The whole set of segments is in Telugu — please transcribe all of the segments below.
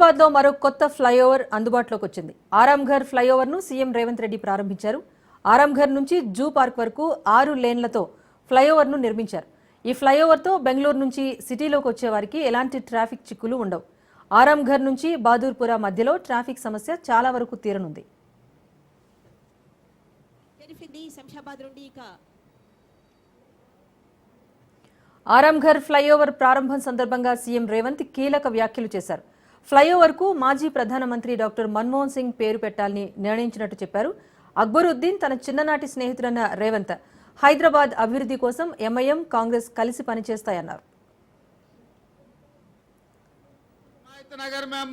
హైదరాబాద్లో మరో కొత్త ఫ్లైఓవర్ అందుబాటులోకి వచ్చింది. ఆరాంఘర్ ఫ్లైఓవర్ను సీఎం రేవంత్ రెడ్డి ప్రారంభించారు. ఆరాంఘర్ నుంచి జూ పార్క్ వరకు ఆరు లేన్లతో ఫ్లైఓవర్ను నిర్మించారు. ఈ ఫ్లైఓవర్తో బెంగళూరు నుంచి సిటీలోకి వచ్చే వారికి ఎలాంటి ట్రాఫిక్ చిక్కులు ఉండవు. ఆరాంఘర్ నుంచి బహదూర్పుర మధ్యలో ట్రాఫిక్ సమస్య చాలా వరకు తీరనుంది. తెలిపింది శంషాబాద్ నుండి ఇక. ఆరాంఘర్ ఫ్లైఓవర్ ప్రారంభం సందర్భంగా సీఎం రేవంత్ కీలక వ్యాఖ్యలు చేశారు. ఫ్లైఓవర్కు మాజీ ప్రధానమంత్రి డాక్టర్ మన్మోహన్ సింగ్ పేరు పెట్టాలని నిర్ణయించినట్టు చెప్పారు అక్బరుద్దీన్ తన చిన్ననాటి స్నేహితుడన్న రేవంత్ హైదరాబాద్ అభివృద్ధి కోసం ఎంఐఎం కాంగ్రెస్ కలిసి పనిచేస్తాయన్నారు हिमायत नगर में हम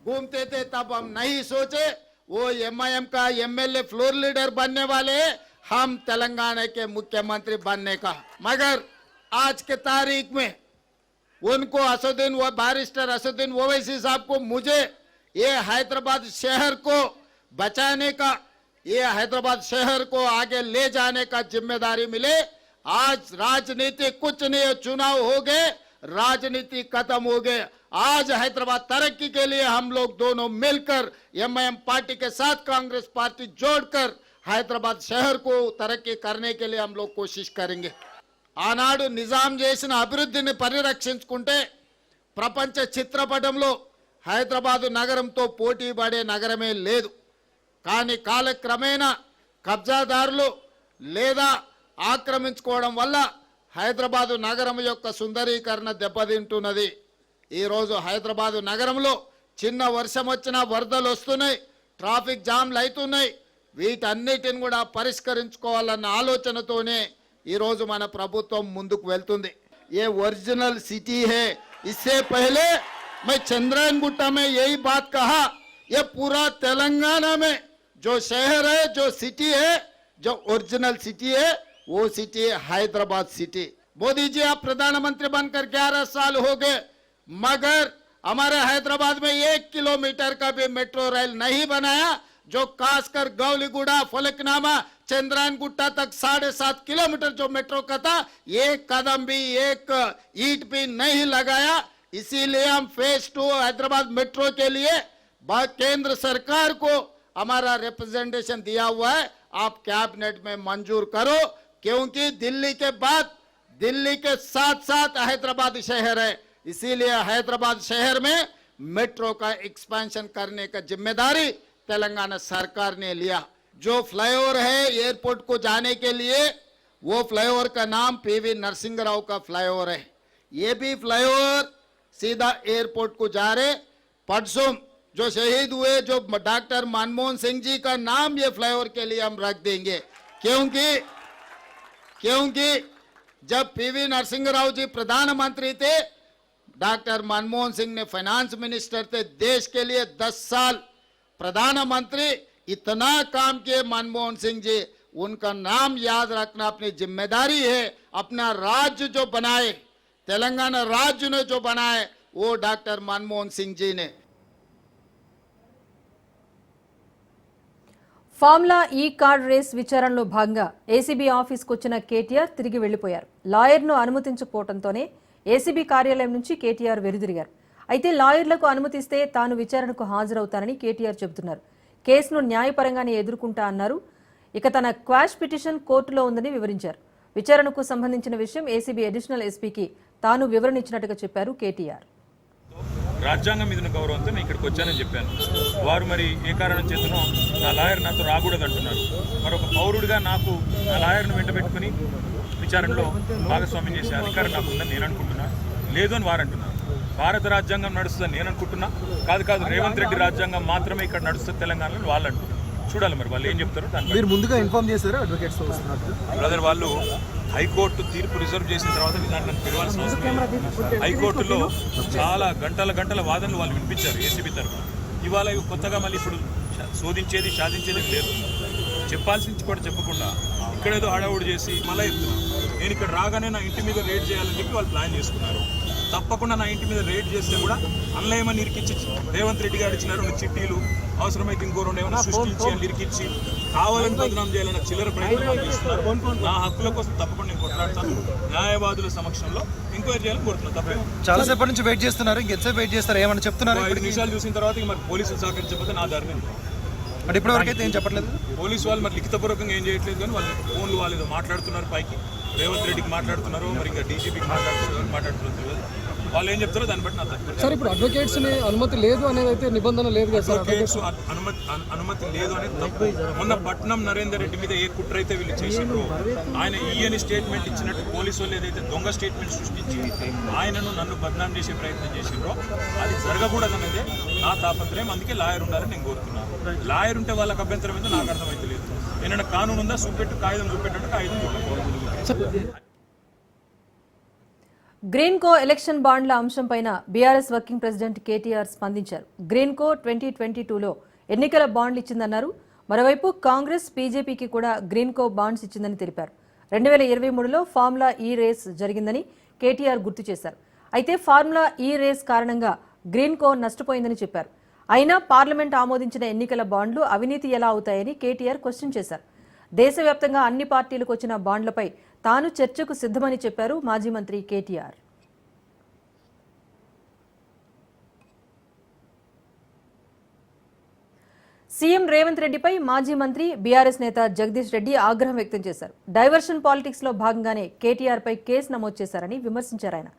घूमते थे तब हम नहीं सोचे वो एमआईएम का एमएलए फ्लोर लीडर बनने वाले हैं, हम तेलंगाना के मुख्यमंत्री बनने का मगर आज के तारीख में उनको असुद्दीन व बारिस्टर असुद्दीन ओवैसी साहब को मुझे ये हैदराबाद शहर को बचाने का, ये हैदराबाद शहर को आगे ले जाने का ज़िम्मेदारी मिले। आज राजनीति कुछ नहीं चुनाव हो गए, राजनीति खत्म हो गए। आज हैदराबाद तरक्की के लिए हम लोग दोनों मिलकर एमआईएम पार्टी के साथ कांग्रेस पार्टी जोड़कर हैदराबाद शहर को तरक्की करने के लिए हम लोग कोशिश करेंगे। ఆనాడు నిజాం చేసిన అభివృద్ధిని పరిరక్షించుకుంటే ప్రపంచ చిత్రపటంలో హైదరాబాదు నగరంతో పోటీ పడే నగరమే లేదు. కానీ కాలక్రమేణా కబ్జాదారులు లేదా ఆక్రమించుకోవడం వల్ల హైదరాబాదు నగరం యొక్క సుందరీకరణ దెబ్బతింటున్నది. ఈరోజు హైదరాబాదు నగరంలో చిన్న వర్షం వచ్చినా వరదలు వస్తున్నాయి ట్రాఫిక్ జామ్లు అవుతున్నాయి. వీటన్నిటిని కూడా పరిష్కరించుకోవాలన్న ఆలోచనతోనే ఈరోజు మన ప్రభుత్వం ముందుకు వెళ్తుంది ఏ ఒరిజినల్ సిటీ है इससे पहले मैं चंद्रायन गुट्टा में यही बात कहा ये पूरा तेलंगाना में जो शहर है जो सिटी है जो ओरिजिनल सिटी है वो सिटी है हैदराबाद सिटी मोदी जी आप प्रधानमंत्री बनकर 11 साल हो गए मगर हमारे हैदराबाद में एक किलोमीटर का भी मेट्रो रेल नहीं बनाया जो खासकर गौलीगुड़ा, फलकनामा चंद्रायन गुट्टा तक साढ़े सात किलोमीटर जो मेट्रो का था एक कदम भी, एक ईट भी नहीं लगाया। इसीलिए हम फ़ेज़ टू हैदराबाद मेट्रो के लिए केंद्र सरकार को हमारा रिप्रेजेंटेशन दिया हुआ है। आप कैबिनेट में मंजूर करो, क्योंकि दिल्ली के बाद, दिल्ली के साथ साथ हैदराबाद शहर है। इसीलिए हैदराबाद शहर में मेट्रो का एक्सपेंशन करने का ज़िम्मेदारी तेलंगाना सरकार ने लिया। जो फ्लाईओवर है एयरपोर्ट को जाने के लिए, वो फ्लाईओवर का नाम पीवी नरसिंह राव का फ्लाईओवर है। ये भी फ्लाईओवर सीधा एयरपोर्ट को जा रहे। परसों जो शहीद हुए, जो डॉक्टर मनमोहन सिंह जी का नाम ये फ्लाईओवर के लिए हम रख देंगे। क्योंकि क्योंकि जब पीवी नरसिंह राव जी प्रधानमंत्री थे, डॉक्टर मनमोहन सिंह ने फाइनेंस मिनिस्टर थे। देश के लिए 10 साल प्रधानमंत्री इतना काम किए मनमोहन सिंह जी उनका नाम याद रखना अपनी जिम्मेदारी है अपना राज्य जो बनाए तेलंगाना राज्य ने जो बनाए वो डॉक्टर मनमोहन सिंह जी ने ఫార్ములా ఈ కార్డ్ రేస్ విచారణలో భాగంగా ఏసీబీ ఆఫీస్కు వచ్చిన కేటీఆర్ తిరిగి వెళ్లిపోయారు లాయర్ను అనుమతించకపోవడంతోనే ఏసీబీ కార్యాలయం నుంచి కేటీఆర్ వెనుదిరిగారు అయితే లాయర్లకు అనుమతిస్తే తాను విచారణకు హాజరవుతానని కేటీఆర్ చెబుతున్నారు. కేసును న్యాయపరంగానే ఎదుర్కొంటా అన్నారు. ఇక తన క్వాష్ పిటిషన్ కోర్టులో ఉందని వివరించారు. విచారణకు సంబంధించిన విషయం ఏసీబీ అడిషనల్ ఎస్పీకి తాను వివరణ ఇచ్చినట్టుగా చెప్పారు కేటీఆర్. రాజ్యాంగం మీద గౌరవంతో నేను ఇక్కడికి వచ్చానని చెప్పాను. వారు మరి ఏ కారణం చేతనో నా లాయర్ నాతో రాకూడదు అంటున్నారు. మరి ఒక పౌరుడిగా నాకు నా లాయర్ను వెంట పెట్టుకుని విచారణలో భాగస్వామ్యం చేసే అధికారం నాకు ఉందని నేను అనుకుంటున్నాను లేదు అని వారు అంటున్నారు. భారత రాజ్యాంగం నడుస్తుందని నేను అనుకుంటున్నా. కాదు కాదు రేవంత్ రెడ్డి రాజ్యాంగం మాత్రమే ఇక్కడ నడుస్తుంది తెలంగాణలో వాళ్ళు అంటున్నారు. చూడాలి మరి వాళ్ళు ఏం చెప్తారో దాని మీరు ముందుగా ఇన్ఫార్మ్ చేశారా? అడ్వకేట్స్ బ్రదర్ వాళ్ళు హైకోర్టు తీర్పు రిజర్వ్ చేసిన తర్వాత దాన్ని నన్ను పిలవాల్సిన అవసరం లేదు. హైకోర్టులో చాలా గంటల గంటల వాదనలు వాళ్ళు వినిపించారు ఏసీబీ తరఫున. ఇవాళ ఇవి కొత్తగా మళ్ళీ ఇప్పుడు శోధించేది సాధించేది లేదు. చెప్పాల్సింది కూడా చెప్పకుండా ఇక్కడేదో హడావుడి చేసి మళ్ళీ నేను ఇక్కడ రాగానే నా ఇంటి మీద రేడ్ చేయాలని చెప్పి వాళ్ళు ప్లాన్ చేసుకున్నారు. తప్పకుండా నా ఇంటి మీద రేడ్ చేస్తే కూడా అందులో ఏమైనా ఇరికిచ్చి రేవంత్ రెడ్డి గారు ఇచ్చిన రెండు చిట్టీలు అవసరమైతే ఇంకో రెండు ఏమైనా సృష్టించి అని ఇరికిచ్చి కావాలని బదనాం చేయాలన్న చిల్లర ప్రయత్నం చేస్తున్నారు. నా హక్కుల కోసం తప్పకుండా నేను కొట్లాడతాను. న్యాయవాదుల సమక్షంలో ఎంక్వైరీ చేయాలని కోరుతున్నాను. తప్పే చాలా సేపటి నుంచి వెయిట్ చేస్తున్నారు. ఇంకెంతసేపు వెయిట్ చేస్తారు? ఏమన్నా చెప్తున్నారు ఐదు నిమిషాలు చూసిన తర్వాత ఇక మరి పోలీసులు సహకరించకపోతే నా దారి మీద అంటే ఇప్పటి వరకు అయితే ఏం చెప్పట్లేదు? పోలీసు వాళ్ళు మరి లిఖితపూర్వకంగా ఏం చేయట్లేదు కానీ వాళ్ళు ఫోన్లు వాళ్ళు మాట్లాడుతున్నారు పైకి. రేవంత్ రెడ్డికి మాట్లాడుతున్నారు మరి ఇంకా డీజీపీకి మాట్లాడుతున్నారు మాట్లాడుతున్నారు వాళ్ళు ఏం చెప్తారో దాన్ని బట్టి నా తప్ప సార్ ఇప్పుడు అడ్వకేట్స్ని అనుమతి లేదు అనేది అయితే నిబంధన లేదు కదా సార్ అను- అనుమతి అను- అనుమతి లేదు అనేది తప్పు. మొన్న పట్నం నరేందర్ రెడ్డి మీద ఏ కుట్ర అయితే వీళ్ళు చేసిండ్రో ఆయన ఈయని స్టేట్మెంట్ ఇచ్చినట్టు పోలీసు వాళ్ళు ఏదైతే దొంగ స్టేట్మెంట్ సృష్టించి ఆయనను నన్ను బదనాం చేసే ప్రయత్నం చేసిండ్రో అది జరగకూడదనేదే నా తాపత్రయం. అందుకే లాయర్ ఉండాలని నేను కోరుతున్నాను. లాయర్ ఉంటే వాళ్ళకి అభ్యంతరం అయితే నాకు అర్థమైతే లేదు. ఏమైనా కానూను ఉందా చూపెట్టు కాగితం చూపెట్టు కాగితం చూపెట్టు. గ్రీన్ కో ఎలక్షన్ బాండ్ల అంశంపైన బీఆర్ఎస్ వర్కింగ్ ప్రెసిడెంట్ కేటీఆర్ స్పందించారు. గ్రీన్ కో ట్వంటీ ట్వంటీ టూలో ఎన్నికల బాండ్లు ఇచ్చిందన్నారు. మరోవైపు కాంగ్రెస్ బీజేపీకి కూడా గ్రీన్ కో బాండ్స్ ఇచ్చిందని తెలిపారు. రెండు వేల ఇరవై మూడులో ఫార్ములా ఈ రేస్ జరిగిందని కేటీఆర్ గుర్తు చేశారు. అయితే ఫార్ములా ఈ రేస్ కారణంగా గ్రీన్ కో నష్టపోయిందని చెప్పారు. అయినా పార్లమెంట్ ఆమోదించిన ఎన్నికల బాండ్లు అవినీతి ఎలా అవుతాయని కేటీఆర్ క్వశ్చన్ చేశారు. దేశవ్యాప్తంగా అన్ని పార్టీలకు వచ్చిన బాండ్లపై తాను చర్చకు సిద్ధమని చెప్పారు మాజీ మంత్రి కేటీఆర్. సీఎం రేవంత్ రెడ్డిపై మాజీ మంత్రి బీఆర్ఎస్ నేత జగదీష్ రెడ్డి ఆగ్రహం వ్యక్తం చేశారు. డైవర్షన్ పాలిటిక్స్లో భాగంగానే కేటీఆర్ పై కేసు నమోదు చేశారని విమర్శించారు ఆయన.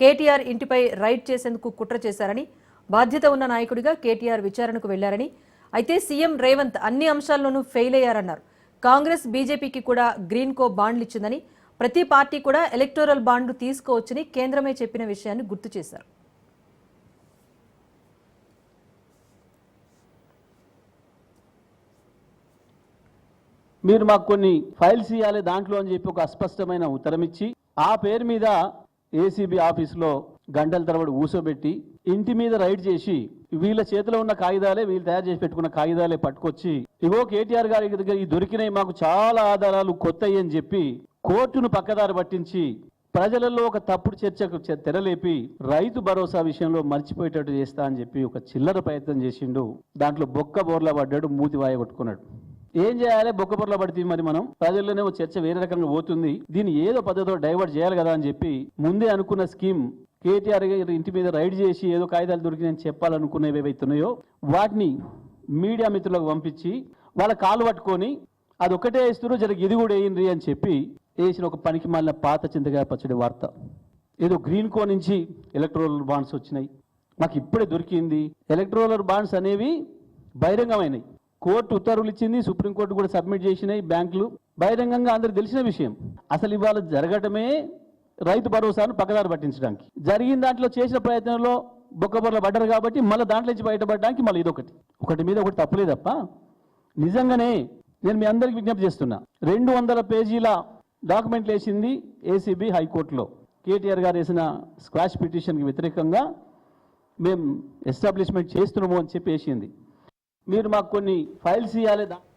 కేటీఆర్ ఇంటిపై రైడ్ చేసేందుకు కుట్ర చేశారని బాధ్యత ఉన్న నాయకుడిగా కేటీఆర్ విచారణకు వెళ్ళారని అయితే సీఎం రేవంత్ అన్ని అంశాల్లోనూ ఫెయిల్ అయ్యారన్నారు. కాంగ్రెస్ బీజేపీకి కూడా గ్రీన్ కో బాండ్లు ఇచ్చిందని ప్రతి పార్టీ కూడా ఎలక్టోరల్ బాండ్లు తీసుకోవచ్చని కేంద్రమే చెప్పిన విషయాన్ని గుర్తు చేశారు. మీరు మాకు కొన్ని ఫైల్స్ ఇవ్వాలి దాంట్లో అని చెప్పి ఒక అస్పష్టమైన ఉత్తరం ఇచ్చి ఆ పేరు మీద ఏసీబీ ఆఫీస్లో గంటల తరబడి ఊసోబెట్టి ఇంటి మీద రైడ్ చేసి వీళ్ళ చేతిలో ఉన్న కాగితాలే వీళ్ళు తయారు చేసి పెట్టుకున్న కాగితాలే పట్టుకొచ్చి ఇగో కేటీఆర్ గారి దగ్గర ఈ దొరికినాయి మాకు చాలా ఆధారాలు కొత్త అని చెప్పి కోర్టును పక్కదారి పట్టించి ప్రజలలో ఒక తప్పుడు చర్చకు తెరలేపి రైతు భరోసా విషయంలో మర్చిపోయేటట్టు చేస్తా అని చెప్పి ఒక చిల్లర ప్రయత్నం చేసిండు. దాంట్లో బొక్క బోర్లా పడ్డాడు మూతి వాయ కొట్టుకున్నాడు. ఏం చేయాలి? బొక్క బొర్ల పడితే మరి మనం? ప్రజల్లోనే చర్చ వేరే రకంగా పోతుంది. దీన్ని ఏదో పద్ధతిలో డైవర్ట్ చేయాలి కదా అని చెప్పి ముందే అనుకున్న స్కీమ్ కేటీఆర్ గారి ఇంటి మీద రైడ్ చేసి ఏదో కాగితాలు దొరికినాయని చెప్పాలనుకునేవి ఏవైతున్నాయో వాటిని మీడియా మిత్రులకు పంపించి వాళ్ళ కాలు పట్టుకొని అది ఒకటే వేస్తున్నారు జరిగి ఇది కూడా వేయండి అని చెప్పి వేసిన ఒక పనికి మాలిన పాత చింతకాయ పచ్చడి వార్త. ఏదో గ్రీన్ కో నుంచి ఎలక్ట్రోలర్ బాండ్స్ వచ్చినాయి. మాకు ఇప్పుడే దొరికింది. ఎలక్ట్రోలర్ బాండ్స్ అనేవి బహిరంగమైనవి కోర్టు ఉత్తర్వులు ఇచ్చింది సుప్రీంకోర్టు కూడా సబ్మిట్ చేసినాయి బ్యాంకులు. బహిరంగంగా అందరికి తెలిసిన విషయం. అసలు ఇవాళ జరగటమే రైతు భరోసాను పక్కదారి పట్టించడానికి. జరిగిన దాంట్లో చేసిన ప్రయత్నంలో బొక్కబొర్ల పడ్డారు కాబట్టి మళ్ళీ దాంట్లో నుంచి బయటపడడానికి మళ్ళీ ఇదొకటి. ఒకటి మీద ఒకటి తప్పలే తప్ప నిజంగానే నేను మీ అందరికి విజ్ఞప్తి చేస్తున్నా. రెండు వందల పేజీల డాక్యుమెంట్లు వేసింది ఏసీబీ హైకోర్టులో. కేటీఆర్ గారు వేసిన స్క్వాష్ పిటిషన్కి వ్యతిరేకంగా మేము ఎస్టాబ్లిష్మెంట్ చేస్తున్నాము అని చెప్పి వేసింది. మీరు మాకు కొన్ని ఫైల్స్ ఇవ్వాలి దా-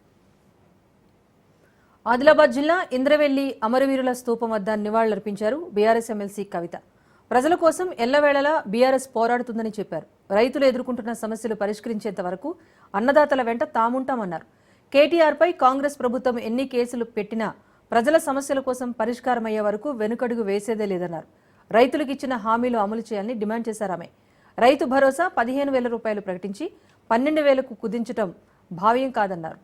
ఆదిలాబాద్ జిల్లా ఇంద్రవెల్లి అమరవీరుల స్తూపం వద్ద నివాళులర్పించారు బీఆర్ఎస్ ఎమ్మెల్సీ కవిత. ప్రజల కోసం ఎల్లవేళలా బీఆర్ఎస్ పోరాడుతుందని చెప్పారు. రైతులు ఎదుర్కొంటున్న సమస్యలు పరిష్కరించేంత వరకు అన్నదాతల వెంట తాముంటామన్నారు. కేటీఆర్పై కాంగ్రెస్ ప్రభుత్వం ఎన్ని కేసులు పెట్టినా ప్రజల సమస్యల కోసం పరిష్కారమయ్యే వరకు వెనుకడుగు వేసేదే లేదన్నారు. రైతులకు ఇచ్చిన హామీలు అమలు చేయాలని డిమాండ్ చేశారు ఆమె. రైతు భరోసా పదిహేను వేల రూపాయలు ప్రకటించి పన్నెండు వేలకు కుదించడం భావ్యం కాదన్నారు.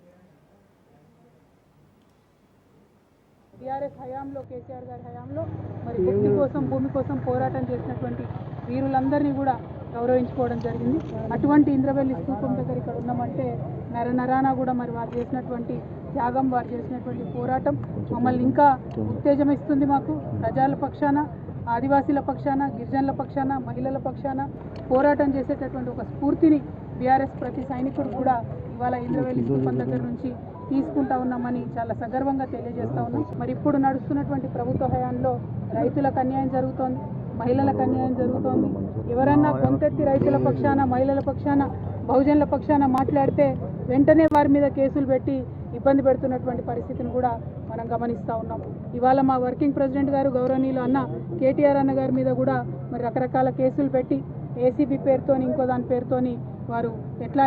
టీఆర్ఎస్ హయాంలో కేసీఆర్ గారి హయాంలో మరి భూమి కోసం భూమి కోసం పోరాటం చేసినటువంటి వీరులందరినీ కూడా గౌరవించుకోవడం జరిగింది. అటువంటి ఇంద్రవెల్లి స్థూపం దగ్గర ఇక్కడ ఉన్నామంటే నరనరానా కూడా మరి వారు చేసినటువంటి త్యాగం వారు చేసినటువంటి పోరాటం మమ్మల్ని ఇంకా ఉత్తేజం ఇస్తుంది మాకు. ప్రజల పక్షాన ఆదివాసీల పక్షాన గిరిజనుల పక్షాన మహిళల పక్షాన పోరాటం చేసేటటువంటి ఒక స్ఫూర్తిని బీఆర్ఎస్ ప్రతి సైనికుడు కూడా ఇవాళ ఇంద్రవెల్లి స్థూపం దగ్గర నుంచి తీసుకుంటా ఉన్నామని చాలా సగర్వంగా తెలియజేస్తా ఉన్నాం. మరి ఇప్పుడు నడుస్తున్నటువంటి ప్రభుత్వ హయాంలో రైతులకు అన్యాయం జరుగుతోంది మహిళలకు అన్యాయం జరుగుతోంది. ఎవరన్నా కొంతెత్తి రైతుల పక్షాన మహిళల పక్షాన బహుజనుల పక్షాన మాట్లాడితే వెంటనే వారి మీద కేసులు పెట్టి ఇబ్బంది పెడుతున్నటువంటి పరిస్థితిని కూడా మనం గమనిస్తూ ఉన్నాం. ఇవాళ మా వర్కింగ్ ప్రెసిడెంట్ గారు గౌరవనీయులు అన్న కేటీఆర్ అన్న గారి మీద కూడా మరి రకరకాల కేసులు పెట్టి ఏసీబీ పేరుతోని ఇంకో దాని పేరుతోని వారు ఎట్లా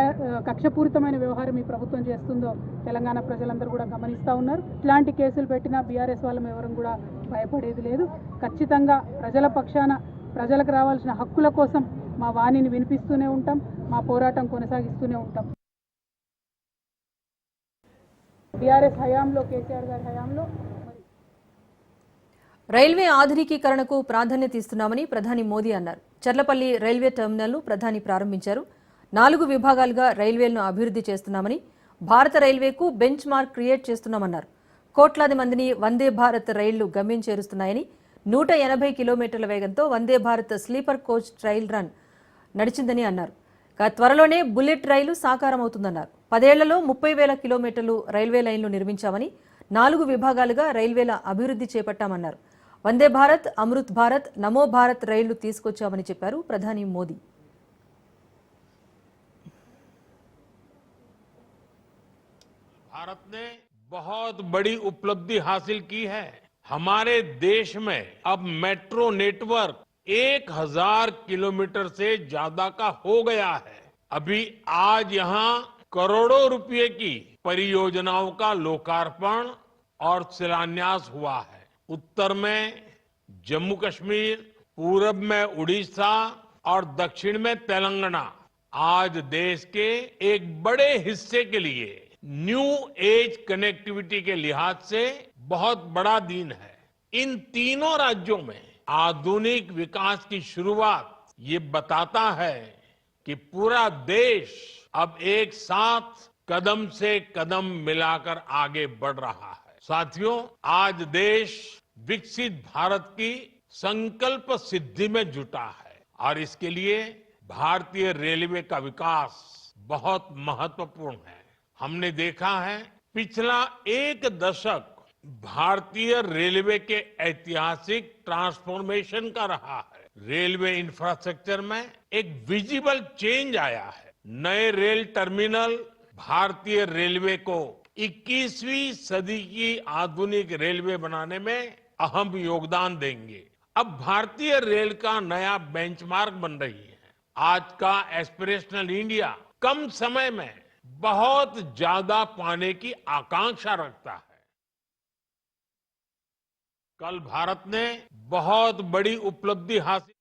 కక్షపూరితమైన వ్యవహారం ఈ ప్రభుత్వం చేస్తుందో తెలంగాణ ప్రజలందరూ కూడా గమనిస్తూ ఉన్నారు. ఇట్లాంటి కేసులు పెట్టినా బీఆర్ఎస్ వాళ్ళం ఎవరూ కూడా భయపడేది లేదు. ఖచ్చితంగా ప్రజల పక్షాన ప్రజలకు రావాల్సిన హక్కుల కోసం మా వాణిని వినిపిస్తూనే ఉంటాం మా పోరాటం కొనసాగిస్తూనే ఉంటాం. బీఆర్ఎస్ హయాంలో కేసీఆర్ గారి హయాంలో రైల్వే ఆధునికీకరణకు ప్రాధాన్యత ఇస్తున్నామని ప్రధాని మోదీ అన్నారు. చర్లపల్లి రైల్వే టెర్మినల్ను ప్రధాని ప్రారంభించారు. నాలుగు విభాగాలుగా రైల్వేలను అభివృద్ధి చేస్తున్నామని భారత రైల్వేకు బెంచ్ మార్క్ క్రియేట్ చేస్తున్నామన్నారు. కోట్లాది మందిని వందే భారత్ రైళ్ళు గమ్యం చేరుస్తున్నాయని నూట ఎనభై కిలోమీటర్ల వేగంతో Vande Bharat sleeper coach trial run నడిచిందని అన్నారు. త్వరలోనే బుల్లెట్ రైలు సాకారమవుతుందన్నారు. పదేళ్ళలో ముప్పై వేల కిలోమీటర్లు రైల్వే లైన్లు నిర్మించామని నాలుగు విభాగాలుగా రైల్వేల అభివృద్ధి చేపట్టామన్నారు. వందే భారత్ అమృత్ భారత్ నమో భారత్ రైళ్లు తీసుకొచ్చామని చెప్పారు ప్రధాని మోదీ भारत ने बहुत बड़ी उपलब्धि हासिल की है हमारे देश में अब मेट्रो नेटवर्क एक हजार किलोमीटर से ज्यादा का हो गया है अभी आज यहां करोड़ों रुपए की परियोजनाओं का लोकार्पण और शिलान्यास हुआ है उत्तर में जम्मू कश्मीर, पूरब में उड़ीसा और दक्षिण में तेलंगाना। आज देश के एक बड़े हिस्से के लिए न्यू एज कनेक्टिविटी के लिहाज से बहुत बड़ा दिन है। इन तीनों राज्यों में आधुनिक विकास की शुरुआत ये बताता है कि पूरा देश अब एक साथ कदम से कदम मिलाकर आगे बढ़ रहा है। साथियों, आज देश विकसित भारत की संकल्प सिद्धि में जुटा है। और इसके लिए भारतीय रेलवे का विकास बहुत महत्वपूर्ण है। हमने देखा है, पिछला एक दशक भारतीय रेलवे के ऐतिहासिक ट्रांसफॉर्मेशन का रहा है। रेलवे इंफ्रास्ट्रक्चर में एक विजिबल चेंज आया है। नए रेल टर्मिनल भारतीय रेलवे को 21वीं सदी की आधुनिक रेलवे बनाने में अहम योगदान देंगे अब भारतीय रेल का नया बेंचमार्क बन रही है आज का एस्पिरेशनल इंडिया कम समय में बहुत ज्यादा पाने की आकांक्षा रखता है कल भारत ने बहुत बड़ी उपलब्धि हासिल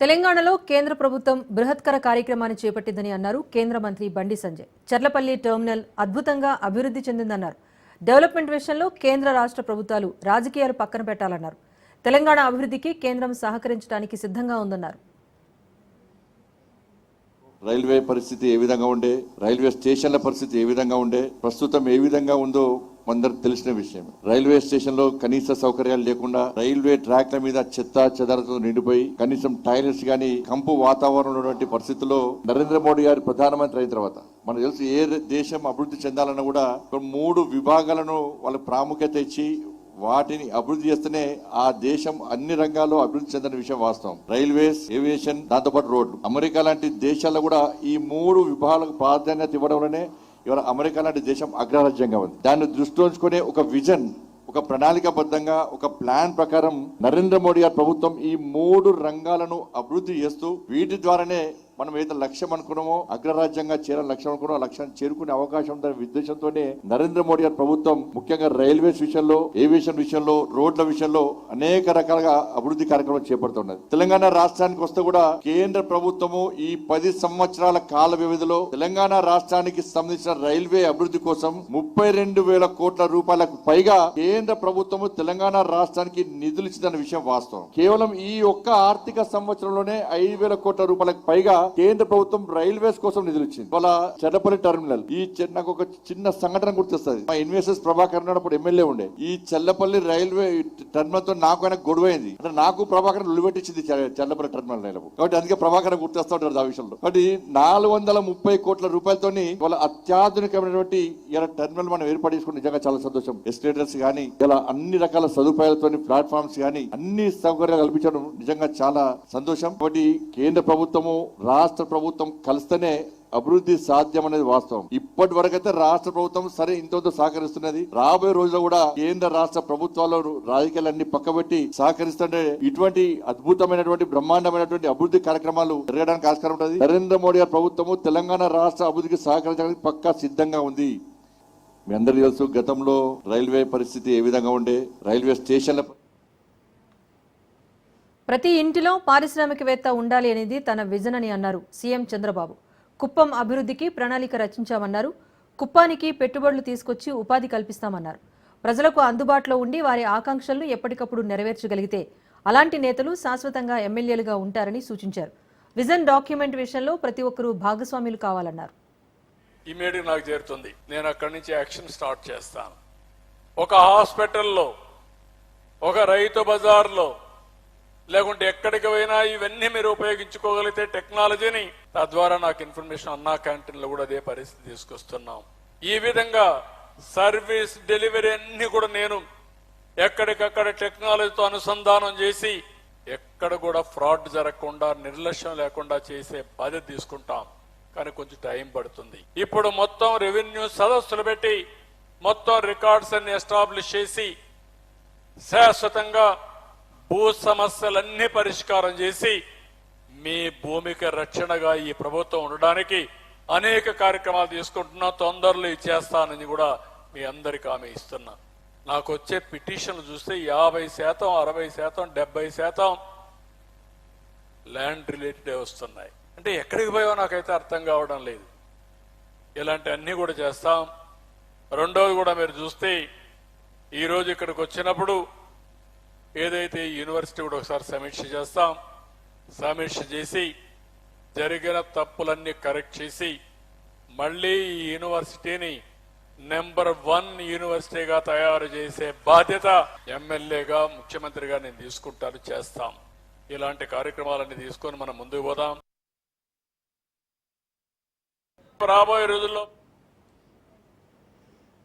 తెలంగాణలో కేంద్ర ప్రభుత్వం బృహత్కర కార్యక్రమాన్ని చేపట్టిందని అన్నారు కేంద్ర మంత్రి బండి సంజయ్ చర్లపల్లి టెర్మినల్ అద్భుతంగా అభివృద్ధి చెందిందన్నారు డెవలప్మెంట్ విషయంలో కేంద్ర రాష్ట్ర ప్రభుత్వాలు రాజకీయాలు పక్కన పెట్టాలన్నారు. తెలంగాణ అభివృద్ధికి కేంద్రం సహకరించడానికి సిద్ధంగా ఉందన్నారు. రైల్వే పరిస్థితి ఏ విధంగా ఉండే? రైల్వే స్టేషన్ల పరిస్థితి ఏ విధంగా ఉండే? ప్రస్తుతం ఏ విధంగా ఉందో అందరికి తెలిసిన విషయం రైల్వే స్టేషన్లో కనీస సౌకర్యాలు లేకుండా రైల్వే ట్రాక్ల మీద చెత్త చెదారతో నిండిపోయి కనీసం టాయిలెట్స్ గాని కంపు వాతావరణంలో ఉన్నటువంటి పరిస్థితుల్లో నరేంద్ర మోడీ గారు ప్రధానమంత్రి అయిన తర్వాత మనకు తెలుసు ఏ దేశం అభివృద్ధి చెందాలన్నా కూడా మూడు విభాగాలను వాళ్ళ ప్రాముఖ్యత ఇచ్చి వాటిని అభివృద్ధి చేస్తేనే ఆ దేశం అన్ని రంగాల్లో అభివృద్ధి చెందిన విషయం వాస్తవం. రైల్వేస్ ఏవియేషన్ దాంతోపాటు రోడ్లు. అమెరికా లాంటి దేశాల్లో కూడా ఈ మూడు విభాగాలకు ప్రాధాన్యత ఇవ్వడం వల్లనే ఇవాళ అమెరికా లాంటి దేశం అగ్రరాజ్యంగా ఉంది. దాన్ని దృష్టిలో ఉంచుకునే ఒక విజన్ ఒక ప్రణాళికబద్ధంగా ఒక ప్లాన్ ప్రకారం నరేంద్ర మోడీ గారి ప్రభుత్వం ఈ మూడు రంగాలను అభివృద్ధి చేస్తూ వీటి ద్వారానే మనం ఏదైతే లక్ష్యం అనుకున్నామో అగ్రరాజ్యంగా చేరాలని లక్ష్యం అనుకున్నామో లక్ష్యం లక్ష్యాన్ని చేరుకునే అవకాశం ఉందనే ఉద్దేశంతోనే నరేంద్ర మోడీ గారి ప్రభుత్వం ముఖ్యంగా రైల్వేస్ విషయంలో ఏవియేషన్ విషయంలో రోడ్ల విషయంలో అనేక రకాలుగా అభివృద్ధి కార్యక్రమాలు చేపడుతున్నది. తెలంగాణ రాష్ట్రానికి వస్తే కూడా కేంద్ర ప్రభుత్వము ఈ పది సంవత్సరాల కాల వ్యవధిలో తెలంగాణ రాష్ట్రానికి సంబంధించిన రైల్వే అభివృద్ధి కోసం ముప్పై రెండు వేల కోట్ల రూపాయలకు పైగా కేంద్ర ప్రభుత్వము తెలంగాణ రాష్ట్రానికి నిధులు ఇచ్చిందన్న విషయం వాస్తవం. కేవలం ఈ ఒక్క ఆర్థిక సంవత్సరంలోనే ఐదు వేల కోట్ల రూపాయలకు పైగా కేంద్ర ప్రభుత్వం రైల్వేస్ కోసం నిధులు ఇచ్చింది. వాళ్ళ చెడ్డపల్లి టెర్మినల్. ఈ చిన్న నాకు ఒక చిన్న సంఘటన గుర్తొస్తుంది. మా ఇన్వెస్టర్స్ ప్రభాకర్ అప్పుడు ఎమ్మెల్యే ఉండే. ఈ చెల్లపల్లి రైల్వే టెర్మినల్తో నాకు ఆయన గొడవైంది. అంటే నాకు ప్రభాకర్ నిలబెట్టించింది చెల్లపల్లి టెర్మినల్ రైలు కాబట్టి అందుకే ప్రభాకర్ గుర్తొస్తా ఉంటారు ఆ విషయంలో. కాబట్టి నాలుగు వందల ముప్పై కోట్ల రూపాయలతోని వాళ్ళ అత్యాధునికమైనటువంటి ఇలా టెర్మినల్ మనం ఏర్పాటు చేసుకుని నిజంగా చాలా సంతోషం. ఎస్టేటర్స్ కానీ ఇలా అన్ని రకాల సదుపాయాలతో ప్లాట్ఫామ్స్ కానీ అన్ని సౌకర్యాలు కల్పించడం నిజంగా చాలా సంతోషం. కాబట్టి కేంద్ర ప్రభుత్వము రాష్ట్ర ప్రభుత్వం కలిస్తేనే అభివృద్ధి సాధ్యం అనేది వాస్తవం. ఇప్పటి వరకైతే రాష్ట్ర ప్రభుత్వం సరే ఇంత సహకరిస్తున్నది. రాబోయే రోజుల్లో కూడా కేంద్ర రాష్ట్ర ప్రభుత్వాలు రాజకీయాలన్నీ పక్కబెట్టి సహకరిస్తుంటే ఇటువంటి అద్భుతమైనటువంటి బ్రహ్మాండమైనటువంటి అభివృద్ధి కార్యక్రమాలు జరగడానికి ఆస్కారం ఉంటుంది. నరేంద్ర మోడీ గారి ప్రభుత్వము తెలంగాణ రాష్ట్ర అభివృద్ధికి సహకరించడానికి పక్కా సిద్ధంగా ఉంది. మీ అందరికీ తెలుసు గతంలో రైల్వే పరిస్థితి ఏ విధంగా ఉండే రైల్వే స్టేషన్ల ప్రతి ఇంటిలో పారిశ్రామికవేత్త ఉండాలి అనేది తన విజన్ అని అన్నారు సీఎం చంద్రబాబు. కుప్పం అభివృద్ధికి ప్రణాళిక రచించామన్నారు. కుప్పానికి పెట్టుబడులు తీసుకొచ్చి ఉపాధి కల్పిస్తామన్నారు. ప్రజలకు అందుబాటులో ఉండి వారి ఆకాంక్షలను ఎప్పటికప్పుడు నెరవేర్చగలిగితే అలాంటి నేతలు శాశ్వతంగా ఎమ్మెల్యేలుగా ఉంటారని సూచించారు. విజన్ డాక్యుమెంట్ విషయంలో ప్రతి ఒక్కరూ భాగస్వాములు కావాలన్నారు. ఇమీడియట్ నాకు చేరుతుంది. నేను అక్కడి నుంచి యాక్షన్ స్టార్ట్ చేస్తాను. ఒక హాస్పిటల్లో ఒక రైతు బజార్లో లేకుంటే ఎక్కడికి పోయినా ఇవన్నీ మీరు ఉపయోగించుకోగలిగితే టెక్నాలజీని. తద్వారా నాకు ఇన్ఫర్మేషన్ అన్నా క్యాంటీన్లో కూడా అదే పరిస్థితి తీసుకొస్తున్నాం. ఈ విధంగా సర్వీస్ డెలివరీ అన్ని కూడా నేను ఎక్కడికక్కడ టెక్నాలజీతో అనుసంధానం చేసి ఎక్కడ కూడా ఫ్రాడ్ జరగకుండా నిర్లక్ష్యం లేకుండా చేసే బాధ్యత తీసుకుంటాం. కానీ కొంచెం టైం పడుతుంది. ఇప్పుడు మొత్తం రెవెన్యూ సదస్సులు పెట్టి మొత్తం రికార్డ్స్ అన్ని ఎస్టాబ్లిష్ చేసి శాశ్వతంగా భూ సమస్యలన్నీ పరిష్కారం చేసి మీ భూమికి రక్షణగా ఈ ప్రభుత్వం ఉండడానికి అనేక కార్యక్రమాలు తీసుకుంటున్నా తొందరలో ఇచ్చేస్తానని కూడా మీ అందరికి ఆమె ఇస్తున్నా. నాకు వచ్చే పిటిషన్లు చూస్తే యాభై శాతం అరవై శాతం డెబ్బై శాతం ల్యాండ్ రిలేటెడ్ వస్తున్నాయి. అంటే ఎక్కడికి పోయావో నాకైతే అర్థం కావడం లేదు. ఇలాంటి అన్నీ కూడా చేస్తాం. రెండోది కూడా మీరు చూస్తే ఈరోజు ఇక్కడికి వచ్చినప్పుడు ఏదైతే యూనివర్సిటీ కూడా ఒకసారి సమీక్ష చేస్తాం సమీక్ష చేసి జరిగిన తప్పులన్నీ కరెక్ట్ చేసి మళ్ళీ ఈ యూనివర్సిటీని నెంబర్ వన్ యూనివర్సిటీగా తయారు చేసే బాధ్యత ఎమ్మెల్యేగా ముఖ్యమంత్రిగా నేను తీసుకుంటాను చేస్తాం. ఇలాంటి కార్యక్రమాలన్నీ తీసుకొని మనం ముందుకు పోదాం. రాబోయే రోజుల్లో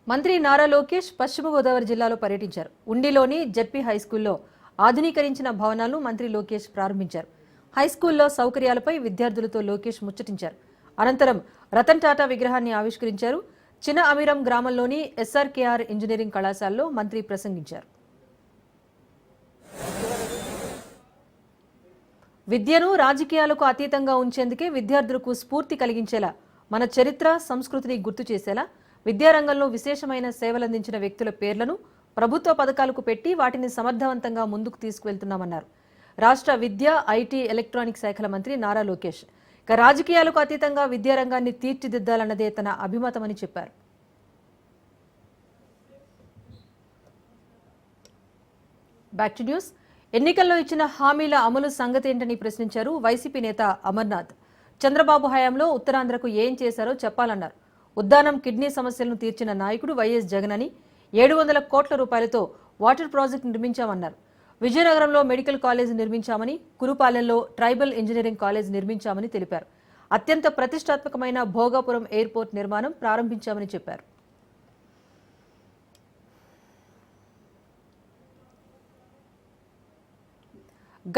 మంత్రి నారా లోకేష్ పశ్చిమ గోదావరి జిల్లాలో పర్యటించారు. ఉండిలోని జడ్పీ హైస్కూల్లో ఆధునీకరించిన భవనాలను మంత్రి లోకేష్ ప్రారంభించారు. హైస్కూల్లో సౌకర్యాలపై విద్యార్థులతో లోకేష్ ముచ్చటించారు. అనంతరం రతన్ టాటా విగ్రహాన్ని ఆవిష్కరించారు. చిన్న అమీరం గ్రామంలోని ఎస్ఆర్కేఆర్ ఇంజనీరింగ్ కళాశాలలో మంత్రి ప్రసంగించారు. విద్యను రాజకీయాలకు అతీతంగా ఉంచేందుకే విద్యార్థులకు స్ఫూర్తి కలిగించేలా మన చరిత్ర సంస్కృతిని గుర్తు చేసేలా విద్యారంగంలో విశేషమైన సేవలందించిన వ్యక్తుల పేర్లను ప్రభుత్వ పథకాలకు పెట్టి వాటిని సమర్థవంతంగా ముందుకు తీసుకువెళ్తున్నామన్నారు. రాష్ట్ర విద్య ఐటీ ఎలక్ట్రానిక్ శాఖల మంత్రి నారా లోకేష్. ఇక రాజకీయాలకు అతీతంగా విద్యారంగాన్ని తీర్చిదిద్దాలన్నదే తన అభిమతమని చెప్పారు. Back to news. ఎన్నికల్లో ఇచ్చిన హామీల అమలు సంగతి ఏంటని ప్రశ్నించారు వైసీపీ నేత అమర్నాథ్. చంద్రబాబు హయాంలో ఉత్తరాంధ్రకు ఏం చేశారో చెప్పాలన్నారు. ఉద్దానం కిడ్నీ సమస్యలను తీర్చిన నాయకుడు వైఎస్ జగన్ అని ఏడు వందల కోట్ల రూపాయలతో వాటర్ ప్రాజెక్ట్ నిర్మించామన్నారు. విజయనగరంలో మెడికల్ కాలేజ్ నిర్మించామని కురుపాలెంలో ట్రైబల్ ఇంజనీరింగ్ కాలేజ్ నిర్మించామని తెలిపారు. అత్యంత ప్రతిష్టాత్మకమైన భోగాపురం ఎయిర్పోర్ట్ నిర్మాణం ప్రారంభించామని చెప్పారు.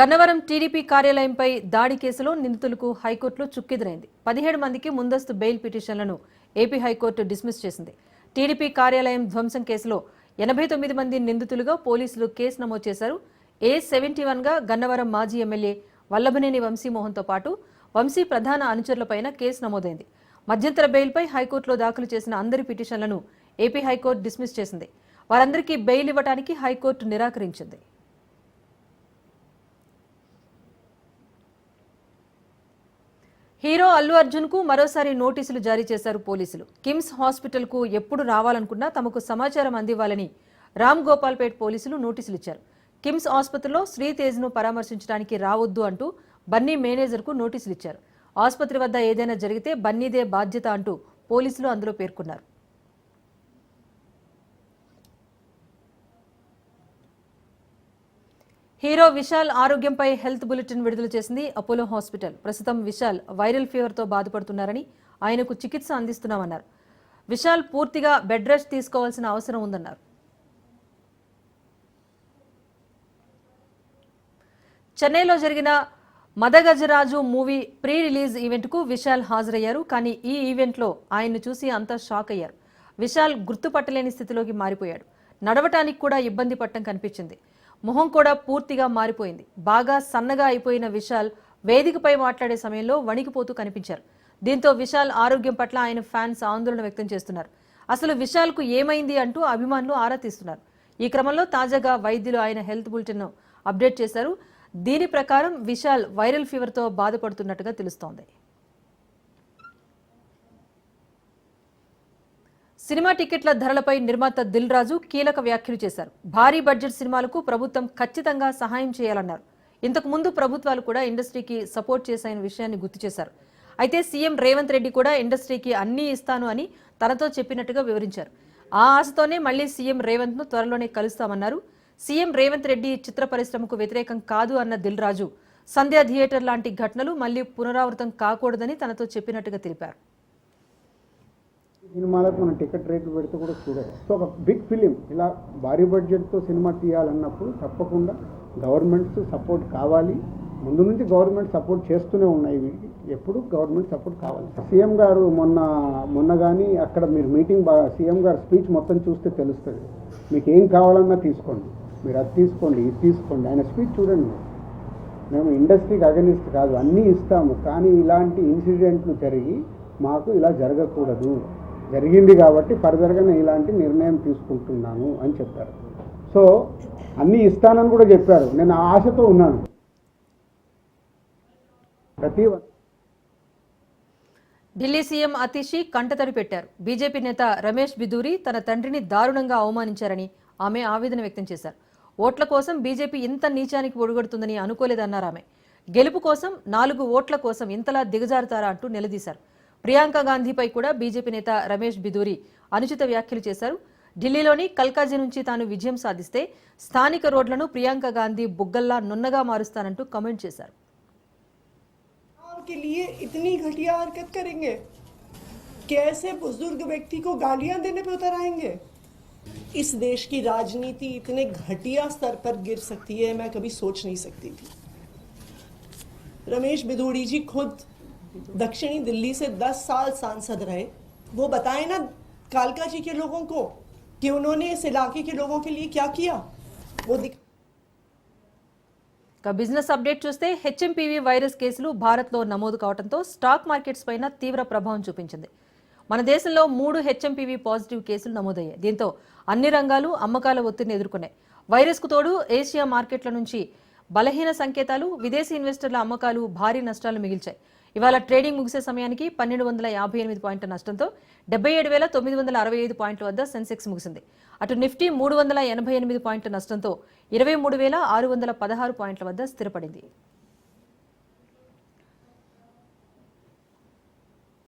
గన్నవరం టీడీపీ కార్యాలయంపై దాడి కేసులో నిందితులకు హైకోర్టులో చుక్కెదురైంది. పదిహేడు మందికి ముందస్తు బెయిల్ పిటిషన్లను ఏపీ హైకోర్టు డిస్మిస్ చేసింది. టీడీపీ కార్యాలయం ధ్వంసం కేసులో ఎనభై తొమ్మిది మంది నిందితులుగా పోలీసులు కేసు నమోదు చేశారు. ఏ సెవెంటీ వన్గా గన్నవరం మాజీ ఎమ్మెల్యే వల్లభనేని వంశీమోహన్తో పాటు వంశీ ప్రధాన అనుచరులపైన కేసు నమోదైంది. మధ్యంతర బెయిల్పై హైకోర్టులో దాఖలు చేసిన అందరి పిటిషన్లను ఏపీ హైకోర్టు డిస్మిస్ చేసింది. వారందరికీ బెయిల్ ఇవ్వడానికి హైకోర్టు నిరాకరించింది. హీరో అల్లు అర్జున్కు మరోసారి నోటీసులు జారీ చేశారు పోలీసులు. కిమ్స్ హాస్పిటల్కు ఎప్పుడు రావాలనుకున్నా తమకు సమాచారం అందివ్వాలని రామ్ గోపాల్పేట్ పోలీసులు నోటీసులు ఇచ్చారు. కిమ్స్ ఆసుపత్రిలో శ్రీతేజ్ను పరామర్శించడానికి రావద్దు అంటూ బన్నీ మేనేజర్కు నోటీసులు ఇచ్చారు. ఆసుపత్రి వద్ద ఏదైనా జరిగితే బన్నీదే బాధ్యత అంటూ పోలీసులు అందులో పేర్కొన్నారు. హీరో విశాల్ ఆరోగ్యంపై హెల్త్ బులెటిన్ విడుదల చేసింది అపోలో హాస్పిటల్. ప్రస్తుతం విశాల్ వైరల్ ఫీవర్తో బాధపడుతున్నారని ఆయనకు చికిత్స అందిస్తున్నామన్నారు. విశాల్ పూర్తిగా బెడ్ రెస్ట్ తీసుకోవాల్సిన అవసరం ఉందన్నారు. చెన్నైలో జరిగిన మదగజరాజు మూవీ ప్రీ రిలీజ్ ఈవెంట్కు విశాల్ హాజరయ్యారు. కానీ ఈ ఈవెంట్లో ఆయన్ను చూసి అంతా షాక్ అయ్యారు. విశాల్ గుర్తుపట్టలేని స్థితిలోకి మారిపోయాడు. నడవటానికి కూడా ఇబ్బంది పట్టం కనిపించింది. మొహం కూడా పూర్తిగా మారిపోయింది. బాగా సన్నగా అయిపోయిన విశాల్ వేదికపై మాట్లాడే సమయంలో వణికిపోతూ కనిపించారు. దీంతో విశాల్ ఆరోగ్యం పట్ల ఆయన ఫ్యాన్స్ ఆందోళన వ్యక్తం చేస్తున్నారు. అసలు విశాల్కు ఏమైంది అంటూ అభిమానులు ఆరా తీస్తున్నారు. ఈ క్రమంలో తాజాగా వైద్యులు ఆయన హెల్త్ బులెటిన్ను అప్డేట్ చేశారు. దీని ప్రకారం విశాల్ వైరల్ ఫీవర్తో బాధపడుతున్నట్టుగా తెలుస్తోంది. సినిమా టికెట్ల ధరలపై నిర్మాత దిల్ రాజు కీలక వ్యాఖ్యలు చేశారు. భారీ బడ్జెట్ సినిమాలకు ప్రభుత్వం ఖచ్చితంగా సహాయం చేయాలన్నారు. ఇంతకు ముందు ప్రభుత్వాలు కూడా ఇండస్ట్రీకి సపోర్ట్ చేశాయన్న విషయాన్ని గుర్తు చేశారు. అయితే సీఎం రేవంత్ రెడ్డి కూడా ఇండస్ట్రీకి అన్నీ ఇస్తాను అని తనతో చెప్పినట్టుగా వివరించారు. ఆ ఆశతోనే మళ్ళీ సీఎం రేవంత్ను త్వరలోనే కలుస్తామన్నారు. సీఎం రేవంత్ రెడ్డి చిత్ర పరిశ్రమకు వ్యతిరేకం కాదు అన్న దిల్ రాజు సంధ్యా థియేటర్ లాంటి ఘటనలు మళ్ళీ పునరావృతం కాకూడదని తనతో చెప్పినట్టుగా తెలిపారు. సినిమాలకు మనం టికెట్ రేట్లు పెడితే కూడా చూడరు. సో ఒక బిగ్ ఫిలిం ఇలా భారీ బడ్జెట్తో సినిమా తీయాలన్నప్పుడు తప్పకుండా గవర్నమెంట్స్ సపోర్ట్ కావాలి. ముందు నుంచి గవర్నమెంట్ సపోర్ట్ చేస్తూనే ఉన్నాయి వీటికి ఎప్పుడు గవర్నమెంట్ సపోర్ట్ కావాలి. సీఎం గారు మొన్న మొన్న కానీ అక్కడ మీరు మీటింగ్ బాగా సీఎం గారు స్పీచ్ మొత్తం చూస్తే తెలుస్తుంది. మీకు ఏం కావాలన్నా తీసుకోండి. మీరు అది తీసుకోండి ఇది తీసుకోండి. ఆయన స్పీచ్ చూడండి. మేము ఇండస్ట్రీకి అగనిస్ట్ కాదు అన్నీ ఇస్తాము. కానీ ఇలాంటి ఇన్సిడెంట్లు జరిగి మాకు ఇలా జరగకూడదు. జరిగింది కాబట్టి ఫర్దర్గా నేను ఇలాంటి నిర్ణయం తీసుకుంటున్నాను అని చెప్పారు. సో అన్నీ ఇస్తానని కూడా చెప్పారు. నేను ఆశతో ఉన్నాను. ప్రతి ఢిల్లీ సీఎం అతిషి కంటతడి పెట్టారు. బీజేపీ నేత రమేష్ బిదూరి తన తండ్రిని దారుణంగా అవమానించారని ఆమె ఆవేదన వ్యక్తం చేశారు. ఓట్ల కోసం బీజేపీ ఇంత నీచానికి ఒడుగడుతుందని అనుకోలేదన్నారు ఆమె. గెలుపు కోసం నాలుగు ఓట్ల కోసం ఇంతలా దిగజారుతారా అంటూ నిలదీశారు. ప్రియాంక గాంధీపై కూడా బీజేపీ నేత రమేష్ బిదూరి అనుచిత వ్యాఖ్యలు చేశారు ఢిల్లీలోని కల్కాజీ నుంచి తాను విజయం సాధిస్తే స్థానిక రోడ్లను ప్రియాంక గాంధీ బుగ్గల్లా నున్నగా మారుస్తానంటూ కామెంట్ చేశారు के लिए इतनी घटिया हरकत करेंगे कैसे बुजुर्ग व्यक्ति को गालियां देने पे उतर आएंगे इस देश की राजनीति इतने घटिया स्तर पर गिर सकती है मैं कभी सोच नहीं सकती थी रमेश बिधूड़ी जी खुद दक्षिणी दिल्ली से 10 साल सांसद रहे वो बताएं ना कालका जी के लोगों को कि उन्होंने इस इलाके के लोगों के लिए क्या किया वो दिखा ఇక బిజినెస్ అప్డేట్ చూస్తే హెచ్ఎంపీవీ వైరస్ కేసులు భారత్లో నమోదు కావడంతో స్టాక్ మార్కెట్స్ పైన తీవ్ర ప్రభావం చూపించింది మన దేశంలో మూడు హెచ్ఎంపీవీ పాజిటివ్ కేసులు నమోదయ్యాయి దీంతో అన్ని రంగాలు అమ్మకాల ఒత్తిడిని ఎదుర్కొన్నాయి వైరస్కు తోడు ఏషియా మార్కెట్ల నుంచి బలహీన సంకేతాలు విదేశీ ఇన్వెస్టర్ల అమ్మకాలు భారీ నష్టాలు మిగిల్చాయి ఇవాళ ట్రేడింగ్ ముగిసే సమయానికి పన్నెండు వందల యాభై ఎనిమిది పాయింట్ల నష్టంతో డెబ్బై ఏడు వేల తొమ్మిది వందల అరవై ఐదు పాయింట్ల వద్ద సెన్సెక్స్ ముగిసింది. అటు నిఫ్టీ మూడు వందల ఎనభై ఎనిమిది పాయింట్ల నష్టంతో ఇరవై మూడు వేల ఆరు వందల పదహారు పాయింట్ల వద్ద స్థిరపడింది.